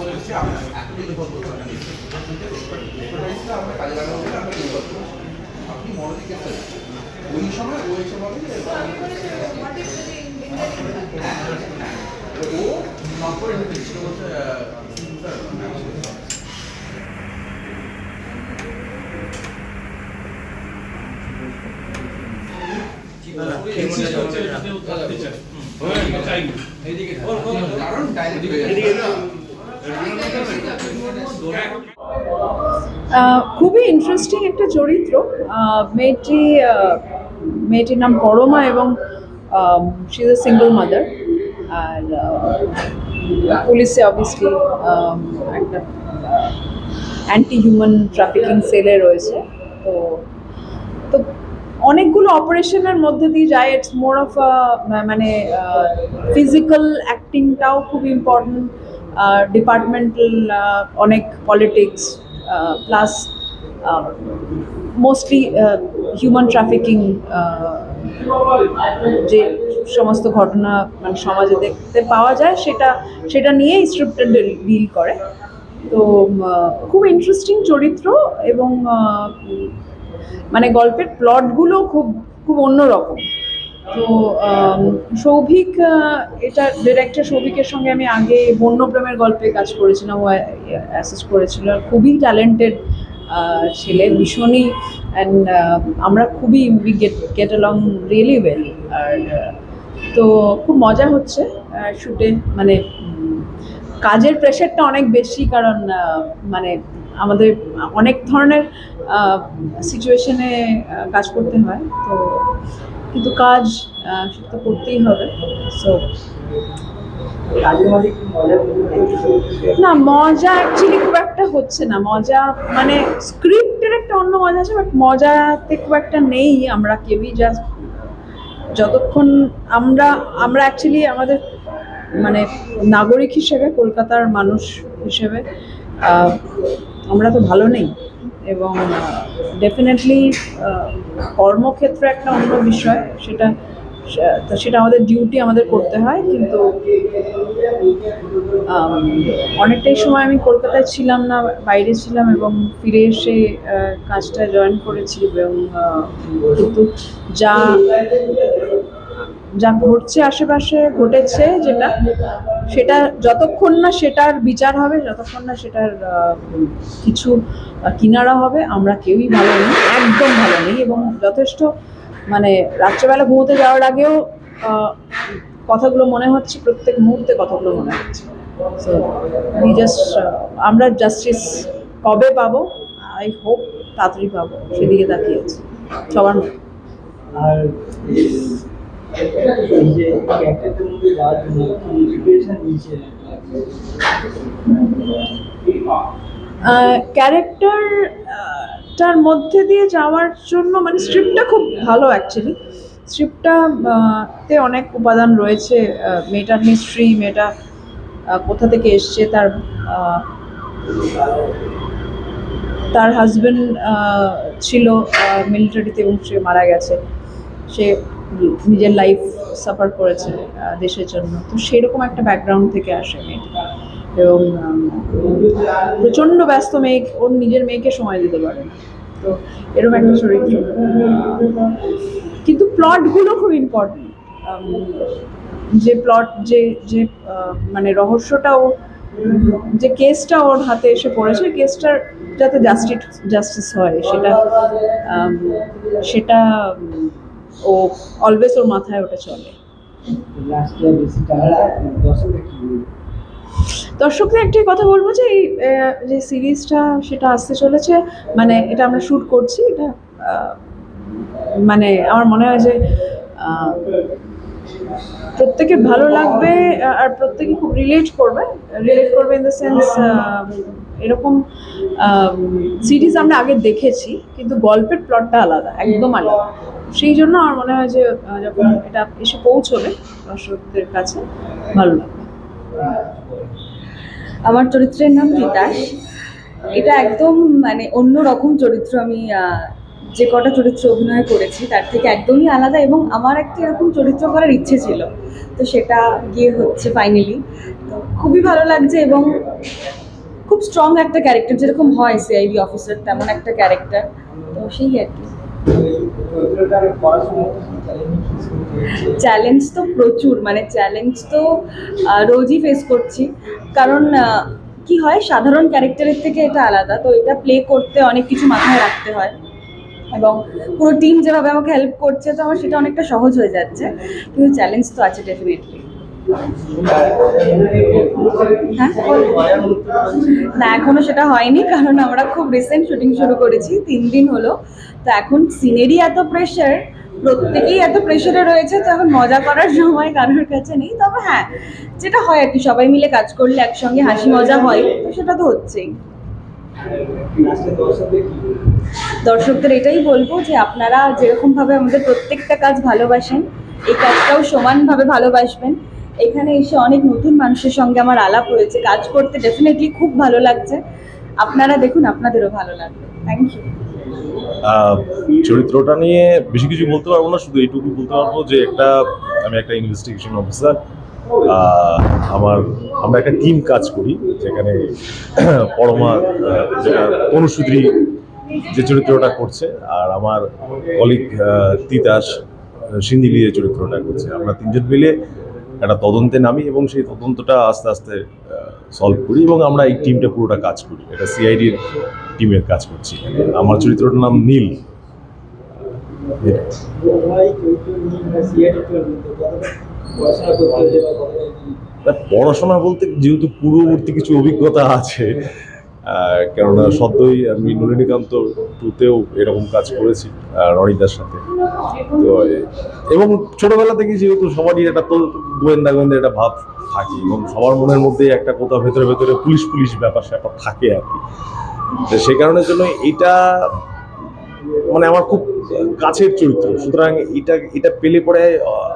বলেছি আমরা এতদিন ফোন করতে পারি আমরা কাজে লাগাবো বলে আমরা নিয়ে করতে আপনি মনোযোগ গেছেন ওই সময় ও এসে বলে যে ও আহ, স্যার, আমি আসলে- কারণ ডাইরেক্ট হয়ে খুবই ইন্টারেস্টিং একটা চরিত্র। মেয়েটি মেয়েটির নাম পরমা এবং she is a single mother আর পুলিশে অবভিয়াসলি একটা অ্যান্টি হিউম্যান ট্রাফিকিং সেলে রয়েছে। তো তো অনেকগুলো অপারেশনের মধ্যে দিয়ে যায়। ইটস মোর অফ মানে ফিজিক্যাল অ্যাক্টিংটাও খুব ইম্পর্টেন্ট ডিপার্টমেন্টাল অনেক politics plus mostly human trafficking যে সমস্ত ঘটনা মানে সমাজে দেখতে পাওয়া যায়, সেটা সেটা নিয়েই স্ক্রিপ্টটা ডিল করে। তো খুব ইন্টারেস্টিং চরিত্র এবং মানে গল্পের প্লটগুলো খুব খুব অন্যরকম। তো সৌভিক এটা ডিরেক্টর সৌভিকের সঙ্গে আমি আগে বন্যপ্রেমের গল্পে কাজ করেছিলাম, ও অ্যাসিস্ট করেছিল। খুবই ট্যালেন্টেড ছেলে, ভীষণই অ্যান্ড আমরা খুবই we get get along really well আর তো খুব মজা হচ্ছে শুটে মানে কাজের প্রেশারটা অনেক বেশি, কারণ মানে আমাদের অনেক ধরনের সিচুয়েশনে কাজ করতে হয়, তো কিন্তু কাজ সেটা তো করতেই হবে সো না, মজা অ্যাকচুয়ালি খুব একটা হচ্ছে না, মজা মানে স্ক্রিপ্টের একটা অন্য মজা আছে বাট মজাতে খুব একটা নেই, আমরা কেউই জাস্ট যতক্ষণ আমরা আমরা অ্যাকচুয়ালি আমাদের মানে নাগরিক হিসেবে, কলকাতার মানুষ হিসেবে আমরা তো ভালো নেই। এবং ডেফিনেটলি কর্মক্ষেত্র একটা অন্য বিষয়। সেটা তো সেটা আমাদের ডিউটি আমাদের করতে হয়, কিন্তু অনেকটাই সময় আমি কলকাতায় ছিলাম না, বাইরে ছিলাম এবং ফিরে এসে কাজটা জয়েন করেছি এবং কিন্তু যা যা ঘটছে আশেপাশে ঘটেছে যেটা, সেটা যতক্ষণ না সেটার বিচার হবে, যতক্ষণ না সেটার কিছু কিনারা হবে, আমরা কেউই ভালো নেই, একদম ভালো নেই এবং যথেষ্ট মানে রাত্রেবেলা ঘুমোতে যাওয়ার আগেও কথাগুলো মনে হচ্ছে, প্রত্যেক মুহূর্তে কথাগুলো মনে হচ্ছে। সো জাস্ট আমরা জাস্টিস কবে পাবো? আই হোপ তাড়াতাড়ি পাবো, সেদিকে তাকিয়েছি সবার মতো আর ক্যারেক্টারটার মধ্যে যাওয়ার জন্য কি প্রিপারেশন নিয়েছে ক্যারেক্টারটার মধ্যে দিয়ে যাওয়ার জন্য মানে স্ক্রিপ্টটা খুব ভালো অ্যাকচুয়ালি স্ক্রিপ্টটা তে অনেক উপাদান রয়েছে মেয়েটার হিস্ট্রি মেয়েটা কোথা থেকে এসছে, তার তার হাজবেন্ড ছিল মিলিটারিতে এবং সে মারা গেছে। সে নিজের লাইফ সাফার করেছে দেশের জন্য। তো সেরকম একটা ব্যাকগ্রাউন্ড থেকে আসে মেয়েটা। এবং প্রচণ্ড ব্যস্ত মেয়ে ওর নিজের মেয়েকে সময় দিতে পারে না। তো এরকম একটা চরিত্র। কিন্তু প্লটগুলো খুব ইম্পর্টেন্ট যে প্লট যে যে মানে রহস্যটা ও, যে কেসটা ওর হাতে এসে পড়েছে কেসটার যাতে জাস্টিস জাস্টিস হয়, সেটা সেটা ও অলওয়েজ ওর মাথায় ওটা চলে? দর্শকদের একটি কথা বলব যে এই যে সিরিজটা সেটা আসতে চলেছে মানে এটা আমরা শ্যুট করছি এটা মানে আমার মনে হয় যে প্রত্যেকে ভালো লাগবে আর প্রত্যেকে খুব রিলেট করবে রিলেট করবে ইন দ্য সেন্স এরকম সিরিজ আমরা আগে দেখেছি, কিন্তু গল্পের প্লটটা আলাদা, একদম আলাদা। সেই জন্য আমার মনে হয় যে যখন এটা এসে পৌঁছবে দর্শকদের কাছে, ভালো লাগবে। আমার চরিত্রের নাম তিতাস। এটা একদম মানে অন্য রকম চরিত্র আমি যে কটা চরিত্র অভিনয় করেছি, তার থেকে একদমই আলাদা এবং আমার একটা এরকম চরিত্র করার ইচ্ছে ছিল। তো সেটা গিয়ে হচ্ছে ফাইনালি তো খুবই ভালো লাগছে এবং খুব স্ট্রং একটা ক্যারেক্টার যেরকম হয় সিআইডি অফিসার তেমন একটা ক্যারেক্টার তো সেই আর কি। চ্যালেঞ্জিং তো প্রচুর মানে চ্যালেঞ্জ তো রোজই ফেস করছি। কারণ কি হয়, সাধারণ ক্যারেক্টারের থেকে এটা আলাদা, তো এটা প্লে করতে অনেক কিছু মাথায় রাখতে হয়। এবং পুরো টিম যেভাবে আমাকে হেল্প করছে, তো আমার সেটা অনেকটা সহজ হয়ে যাচ্ছে। কিন্তু চ্যালেঞ্জ তো আছে ডেফিনেটলি না, এখনও সেটা হয়নি, কারণ আমরা খুব রিসেন্ট শুটিং শুরু করেছি, তিন দিন হলো। তো এখন সিনেরই এত প্রেশার প্রত্যেকেই এত প্রেশারে রয়েছে তো এখন মজা করার সময় কারোর কাছে নেই। তবে হ্যাঁ যেটা হয় আর কি, সবাই মিলে কাজ করলে একসঙ্গে হাসি মজা হয়, তো সেটা তো হচ্ছেই। দর্শকদের দর্শকদের এটাই বলব যে আপনারা যেরকমভাবে আমাদের প্রত্যেকটা কাজ ভালোবাসেন, এই কাজটাও সমানভাবে ভালোবাসবেন। এখানে এসে অনেক নতুন মানুষের সঙ্গে আমার আলাপ হয়েছে, কাজ করতে ডেফিনেটলি খুব ভালো লাগছে। আপনারা দেখুন, আপনাদেরও ভালো লাগবে। থ্যাংক ইউ চরিত্রটা নিয়ে বেশি কিছু বলতে পারব না, শুধু এইটুকু বলতে পারব যে একটা, আমি একটা ইনভেস্টিগেশন অফিসার আমার, আমরা একটা টিম কাজ করি, যেখানে পরমা যেটা অনুসুদ্রি যে চরিত্রটা করছে, আর আমার কলিগ তিতাস সিন্দিলি যে চরিত্রটা করছে। আমরা তিনজন মিলে একটা তদন্তে নামি এবং সেই তদন্তটা আস্তে আস্তে সলভ করি এবং আমরা এই টিমটা পুরোটা কাজ করি। এটা সিআইডির টিমের কাজ করছি। আমার চরিত্রটার নাম নীল। পড়াশোনা বলতে যেহেতু পূর্ববর্তী কিছু অভিজ্ঞতা আছে কেননা সদ্যই আমি নলিনীকান্ত টুতেও এরকম কাজ করেছি রনিদার সাথে। তো এবং ছোটবেলা থেকে যেহেতু সবারই একটা তো গোয়েন্দা গোয়েন্দা একটা ভাব থাকে এবং সবার মনের মধ্যে একটা কোথাও ভেতরে ভেতরে পুলিশ পুলিশ ব্যাপার স্যাপার থাকে আর কি। তো সে কারণের জন্য এটা মানে আমার খুব কাছের চরিত্র। সুতরাং এটা এটা পেলে পরে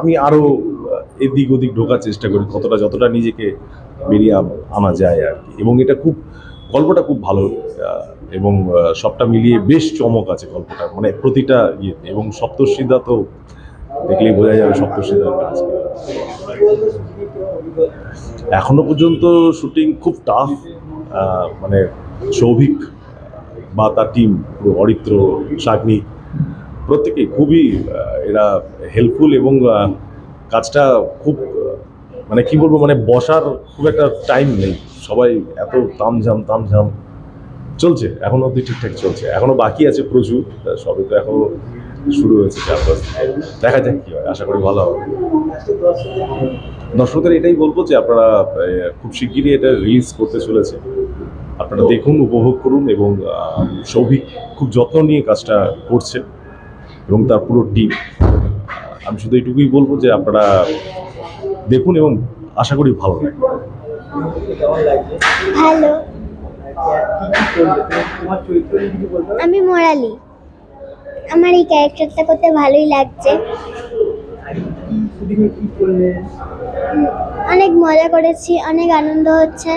আমি আরও আহ, এদিক ওদিক ঢোকার চেষ্টা করি কতটা যতটা নিজেকে বেরিয়ে আনা যায় আর কি। এবং এটা খুব গল্পটা খুব ভালো এবং সবটা মিলিয়ে বেশ চমক আছে গল্পটা মানে প্রতিটা ইয়েতে, এবং সপ্তর্ষিদা তো দেখলেই বোঝা যাবে সপ্তর্ষিদার কাজ এখনও পর্যন্ত শুটিং খুব টাফ মানে সৌভিক বা তার টিম অরিত্র, শাগ্নি, প্রত্যেকেই খুবই এরা হেল্পফুল এবং কাজটা খুব মানে কি বলব মানে বসার খুব একটা টাইম নেই। সবাই এত তামঝাম তামঝাম চলছে এখন অব্দি ঠিকঠাক চলছে। এখনও বাকি আছে প্রচুর সবে তো এখনও শুরু হয়েছে চারপাশ দেখা যাক কি হয় আশা করি ভালো হবে? দর্শকদের এটাই বলব যে আপনারা খুব শিগগিরই এটা রিলিজ করতে চলেছে। আপনারা দেখুন উপভোগ করুন এবং সৌভিক খুব যত্ন নিয়ে কাজটা করছে এবং তার পুরো টিম আমি শুধু এইটুকুই বলব যে আপনারা দেখুন এবং আশা করি ভালো লাগবে ভালো? আমি মোরালি। আমার এই ক্যারেক্টারটা করতে ভালোই লাগছে। অনেক মজা করেছি অনেক আনন্দ হচ্ছে।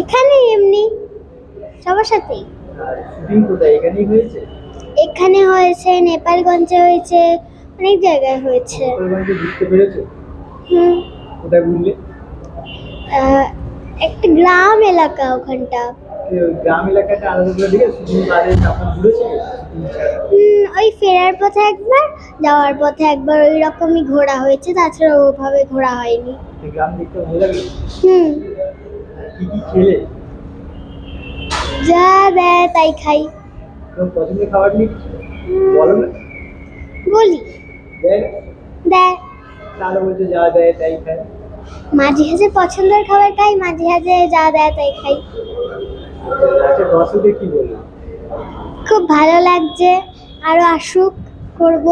এখানে এমনি সবার সাথেই। শুটিং কোথায়? এখানেই হয়েছে? এখানে হয়েছে নেপালগঞ্জে হয়েছে অনেক জায়গায় হয়েছে। পেরেছ? হুম। কোথায় একটা গ্রাম এলাকা ওখানটা। গ্রাম এলাকাটা আলাদা করে দিকে ওই ফেরার পথে একবার যাওয়ার পথে একবার ওই রকমই ঘোরা হয়েছে তাছাড়া ওভাবে ঘোরা হয়নি। গ্রাম দেখতে ভালো লাগে? হুম। কি কি খেলে? যা দেয় তাই খাই। তোমার পছন্দের খাবার নিয়ে বলো না। বলি। দেয় দেয় তাহলে বলছে যা দেয় তাই খায় মাঝে সাঝে পছন্দের খাবার খাই মাঝে সাঝে যা দেয় তাই খাই। আচ্ছা দর্শকদের কি বলব খুব ভালো লাগছে। আরও আসুক করব।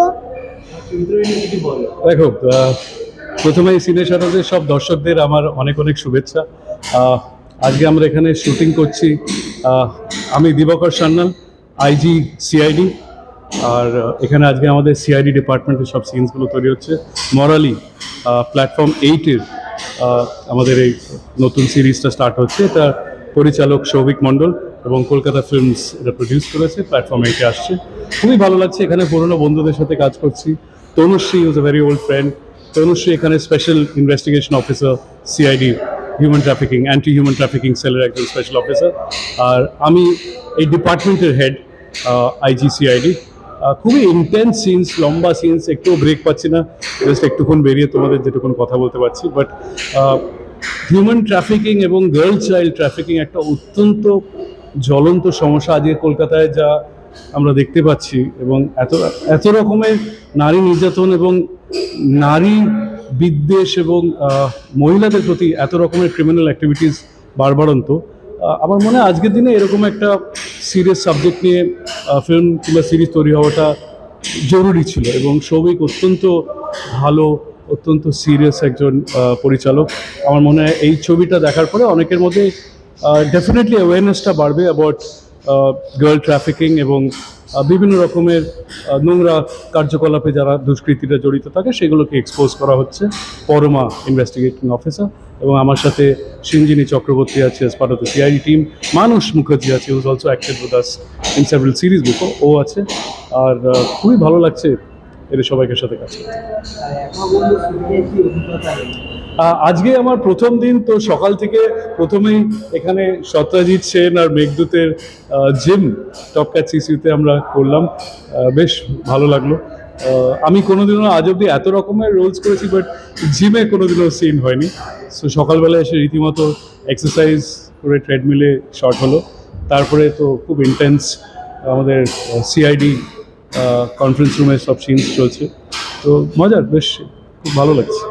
দেখো আহ, প্রথমেই সিনে শারদের সব দর্শকদের আমার অনেক অনেক শুভেচ্ছা। আজকে আমরা এখানে শুটিং করছি। আমি দিবাকর সান্যাল আইজি, সিআইডি, আর এখানে আজকে আমাদের সিআইডি ডিপার্টমেন্টের সব সিনসগুলো তৈরি হচ্ছে। মরালি প্ল্যাটফর্ম এইটের আমাদের এই নতুন সিরিজটা স্টার্ট হচ্ছে। এটা পরিচালক সৌভিক মণ্ডল এবং কলকাতা ফিল্মস এটা প্রডিউস করেছে প্ল্যাটফর্ম এটা আসছে। খুবই ভালো লাগছে, এখানে পুরনো বন্ধুদের সাথে কাজ করছি। Tanushree is a very old friend Tanushree এখানে special investigation officer CID human trafficking anti human trafficking সেলের একজন স্পেশাল অফিসার আর আমি এই ডিপার্টমেন্টের হেড আইজিসিআইডি খুবই ইন্টেন্স সিনস লম্বা সিনস একটু ব্রেক পাচ্ছি না। জাস্ট একটুক্ষণ বেরিয়ে তোমাদের যেটুকুন কথা বলতে পারছি। বাট হিউম্যান ট্রাফিকিং এবং গার্ল চাইল্ড ট্রাফিকিং একটা অত্যন্ত জ্বলন্ত সমস্যা আজকে কলকাতায় যা আমরা দেখতে পাচ্ছি। এবং এত এত রকমের নারী নির্যাতন এবং নারী বিদ্বেষ এবং মহিলাদের প্রতি এত রকমের ক্রিমিনাল অ্যাক্টিভিটিস বারবারন্ত আমার মনে হয় আজকের দিনে এরকম একটা সিরিয়াস সাবজেক্ট নিয়ে ফিল্ম কিংবা সিরিজ তৈরি হওয়াটা জরুরি ছিল এবং সৌভিক অত্যন্ত ভালো, অত্যন্ত সিরিয়াস একজন পরিচালক। আমার মনে হয় এই ছবিটা দেখার পরে অনেকের মধ্যে ডেফিনেটলি অ্যাওয়ারনেসটা বাড়বে অ্যাবাউট গার্ল ট্রাফিকিং এবং বিভিন্ন রকমের নোংরা কার্যকলাপে যারা দুষ্কৃতীরা জড়িত থাকে, সেগুলোকে এক্সপোজ করা হচ্ছে। পরমা ইনভেস্টিগেটিং অফিসার এবং আমার সাথে সিঞ্জিনী চক্রবর্তী আছে as part of the CID team Manush Mukherjee আছে whose also acted with us in several series বুকও ও আছে। আর খুবই ভালো লাগছে এদের সবাইকে সাথে কাজ করতে। আজকে আমার প্রথম দিন, তো সকাল থেকে প্রথমেই এখানে সত্যজিৎ সেন আর মেঘদূতের জিম টপক্যাট সিসিতে আমরা করলাম। বেশ ভালো লাগল। আমি কোনোদিনও আজ অব্দি এত রকমের রোলস করেছি বাট জিমে কোনোদিনও সিন হয়নি। সো সকালবেলা এসে রীতিমতো এক্সারসাইজ করে ট্রেডমিলে শর্ট হলো। তারপরে তো খুব ইন্টেন্স আমাদের সিআইডি কনফারেন্স রুমে সব সিনস চলছে। তো, মজার, বেশ খুব ভালো লাগছে।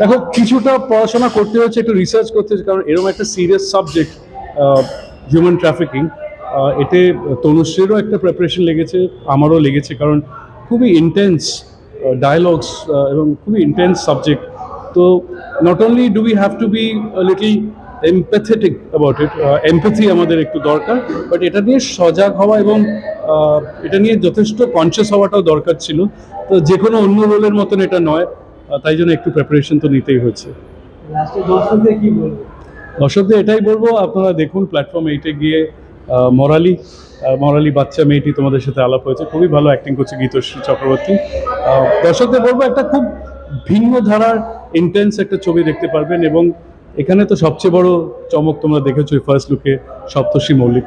দেখো, কিছুটা পড়াশোনা করতে হচ্ছে, একটু রিসার্চ করতে হচ্ছে, কারণ এরকম একটা সিরিয়াস সাবজেক্ট হিউম্যান ট্রাফিকিং এতে তনুশ্রীরও একটা প্রিপারেশন লেগেছে, আমারও লেগেছে, কারণ খুবই ইন্টেন্স ডায়ালগস এবং খুবই ইন্টেন্স সাবজেক্ট তো not only do we have to be little empathetic about it empathy আমাদের একটু দরকার বাট এটা নিয়ে সজাগ হওয়া এবং এটা নিয়ে যথেষ্ট কনসিয়াস হওয়াটাও দরকার ছিল। তো যে কোনো অন্য রোলের মতন এটা নয় তাই জন্য একটু প্রিপারেশন তো নিতেই হয়েছে দর্শকদের কি বলব? দর্শকদের এটাই বলব আপনারা দেখুন প্ল্যাটফর্ম এইটে গিয়ে মরালি মরালি বাচ্চা মেয়েটি তোমাদের সাথে আলাপ হয়েছে খুবই ভালো অ্যাক্টিং করছে গীতশ্রী চক্রবর্তী। দর্শকদের বলব একটা খুব ভিন্ন ধারার ইন্টেন্স একটা ছবি দেখতে পারবেন এবং এখানে তো সবচেয়ে বড় চমক তোমরা দেখেছ ফার্স্ট লুকে সপ্তর্ষি মৌলিক।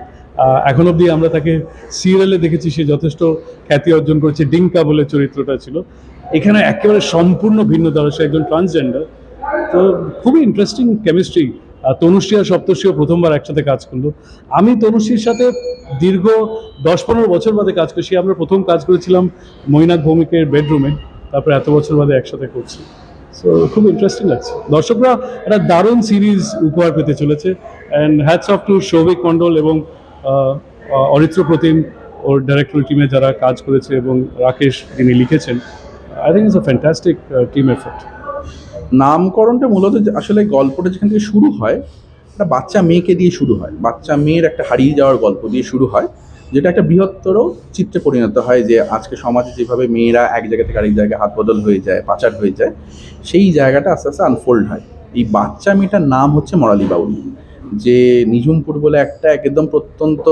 এখন অবধি আমরা তাকে সিরিয়ালে দেখেছি, সে যথেষ্ট খ্যাতি অর্জন করেছে, ডিঙ্কা বলে চরিত্রটা ছিল। এখানে একেবারে সম্পূর্ণ ভিন্ন ধারা সে একজন ট্রান্সজেন্ডার তো খুবই ইন্টারেস্টিং কেমিস্ট্রি তনুশ্রী আর সপ্তর্ষিও প্রথমবার একসাথে কাজ করল। আমি তনুশ্রীর সাথে দীর্ঘ দশ পনেরো বছর বাদে কাজ করছি। আমরা প্রথম কাজ করেছিলাম মৈনাক ভৌমিকের বেডরুমে তারপরে এত বছর বাদে একসাথে করছি। সো খুব ইন্টারেস্টিং লাগছে। দর্শকরা একটা দারুণ সিরিজ উপহার পেতে চলেছে। And hats off to Souvik Mondal এবং অরিত্র প্রতিম ওর ডাইরেক্টর টিমে যারা কাজ করেছে এবং রাকেশ যিনি লিখেছেন I think it's a fantastic team effort নামকরণটা মূলত আসলে গল্পটা যেখান থেকে শুরু হয়, একটা বাচ্চা মেয়েকে দিয়ে শুরু হয়। বাচ্চা মেয়ের একটা হারিয়ে যাওয়ার গল্প দিয়ে শুরু হয়। যেটা একটা বৃহত্তর চিত্রে পরিণত হয় যে আজকে সমাজে যেভাবে মেয়েরা এক জায়গা থেকে আরেক জায়গায় হাত বদল হয়ে যায়, পাচার হয়ে যায়, সেই জায়গাটা আস্তে আস্তে আনফোল্ড হয়। এই বাচ্চা মেয়েটার নাম হচ্ছে মরালি বাউল, যে নিজুমপুর বলে একটা একদম প্রত্যন্ত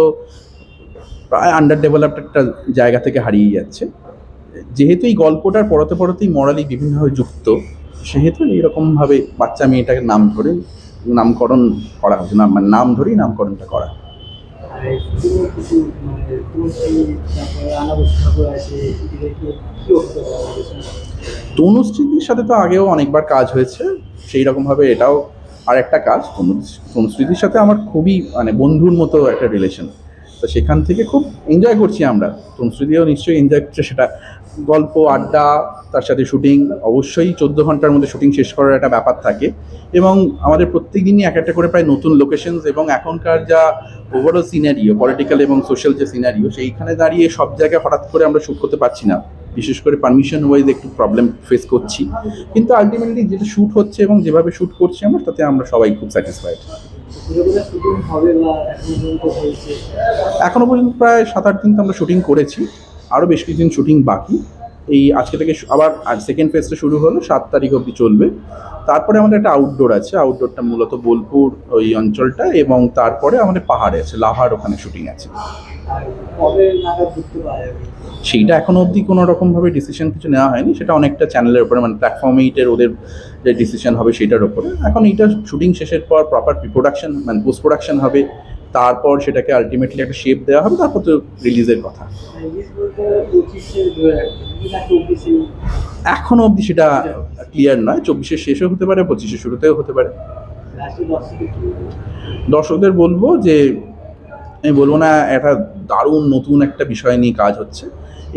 প্রায় আন্ডার ডেভেলপড একটা জায়গা থেকে হারিয়ে যাচ্ছে। যেহেতু এই গল্পটার পরতে পরতেই মরালি বিভিন্নভাবে যুক্ত, সেহেতু এইরকমভাবে বাচ্চা মেয়েটাকে নাম ধরে নামকরণ করা হচ্ছে, নাম মানে নাম ধরেই নামকরণটা করা তনুশ্রীদির সাথে তো আগেও অনেকবার কাজ হয়েছে, সেই রকমভাবে এটাও আর একটা কাজ। তনু- তনুশ্রীদির সাথে আমার খুবই মানে বন্ধুর মতো একটা রিলেশন তো সেখান থেকে খুব এনজয় করছি আমরা। তনুশ্রীদিও নিশ্চয়ই এনজয় করছে সেটা। গল্প, আড্ডা, তার সাথে শুটিং অবশ্যই চোদ্দ ঘণ্টার মধ্যে শুটিং শেষ করার একটা ব্যাপার থাকে। এবং আমাদের প্রত্যেক দিনই এক একটা করে প্রায় নতুন লোকেশনস এবং এখনকার যা ওভারঅল সিনারিও পলিটিক্যাল এবং সোশ্যাল যে সিনারিও সেইখানে দাঁড়িয়ে সব জায়গায় হঠাৎ করে আমরা শ্যুট করতে পারছি না। বিশেষ করে পারমিশন ওয়াইজ একটু প্রবলেম ফেস করছি। কিন্তু আলটিমেটলি যেটা শ্যুট হচ্ছে এবং যেভাবে শ্যুট করছি আমরা, তাতে আমরা সবাই খুব স্যাটিসফাইড এখনও পর্যন্ত প্রায় সাত আট দিন তো আমরা শুটিং করেছি। আরও বেশ কিছুদিন শুটিং বাকি। এই আজকে থেকে আবার সেকেন্ড ফেজটা শুরু হলো, সাত তারিখ অবধি চলবে। তারপরে আমাদের একটা আউটডোর আছে। আউটডোরটা মূলত বোলপুর ওই অঞ্চলটা এবং তারপরে আমাদের পাহাড়ে আছে লাহার ওখানে শুটিং আছে। সেইটা এখনও অবধি কোনো রকমভাবে ডিসিশন কিছু নেওয়া হয়নি। সেটা অনেকটা চ্যানেলের উপরে মানে প্ল্যাটফর্ম এইটের ওদের যে ডিসিশন হবে সেটার উপরে। এখন এইটা শুটিং শেষের পর প্রপার প্রোডাকশন মানে পোস্ট প্রোডাকশন হবে। তারপর সেটাকে আলটিমেটলি একটা শেপ দেওয়া হবে তারপর তো রিলিজের কথা। রিলিজ বলতে পঁচিশে দু হাজার না চব্বিশে এখনও অবধি সেটা ক্লিয়ার নয়। চব্বিশের শেষেও হতে পারে পঁচিশের শুরুতেও হতে পারে। দর্শকদের বলব যে আমি বলব না, একটা দারুণ নতুন একটা বিষয় নিয়ে কাজ হচ্ছে।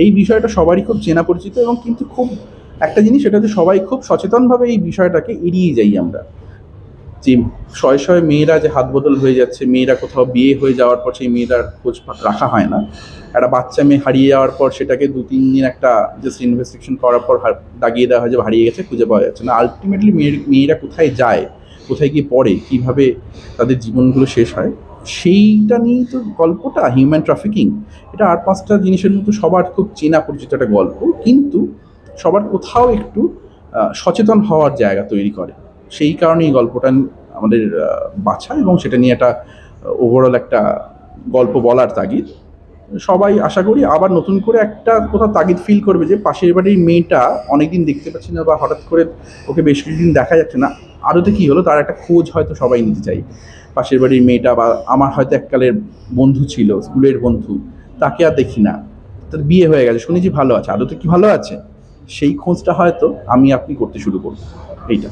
এই বিষয়টা সবারই খুব চেনা পরিচিত এবং কিন্তু খুব একটা জিনিস সেটা হচ্ছে সবাই খুব সচেতনভাবে এই বিষয়টাকে এড়িয়ে যাই আমরা। যে শয়ে শয়ে মেয়েরা যে হাত বদল হয়ে যাচ্ছে, মেয়েরা কোথাও বিয়ে হয়ে যাওয়ার পর সেই মেয়েটার খোঁজ রাখা হয় না। একটা বাচ্চা মেয়ে হারিয়ে যাওয়ার পর সেটাকে দু তিন দিন একটা জাস্ট ইনভেস্টিগেশন করার পর দাগিয়ে দেওয়া হয় যে হারিয়ে গেছে, খুঁজে পাওয়া যাচ্ছে না। আলটিমেটলি মেয়ের মেয়েরা কোথায় যায়, কোথায় গিয়ে পড়ে, কীভাবে তাদের জীবনগুলো শেষ হয় সেইটা নিয়েই তো গল্পটা হিউম্যান ট্রাফিকিং এটা আর পাঁচটা জিনিসের মতো সবার খুব চেনা পরিচিত একটা গল্প, কিন্তু সবার কোথাও একটু সচেতন হওয়ার জায়গা তৈরি করে। সেই কারণে এই গল্পটা আমাদের বাছা এবং সেটা নিয়ে একটা ওভারঅল একটা গল্প বলার তাগিদ। সবাই আশা করি আবার নতুন করে একটা কোথাও তাগিদ ফিল করবে যে পাশের বাড়ির মেয়েটা অনেকদিন দেখতে পাচ্ছি না বা হঠাৎ করে ওকে বেশ কিছুদিন দেখা যাচ্ছে না। আদতে কী হলো? তার একটা খোঁজ হয়তো সবাই নিতে চাই। পাশের বাড়ির মেয়েটা বা আমার হয়তো এককালের বন্ধু ছিল, স্কুলের বন্ধু, তাকে আর দেখি না। তার বিয়ে হয়ে গেছে, শুনেছি ভালো আছে। আদতে কি ভালো আছে? সেই খোঁজটা হয়তো আমি আপনি করতে শুরু করব। এইটা.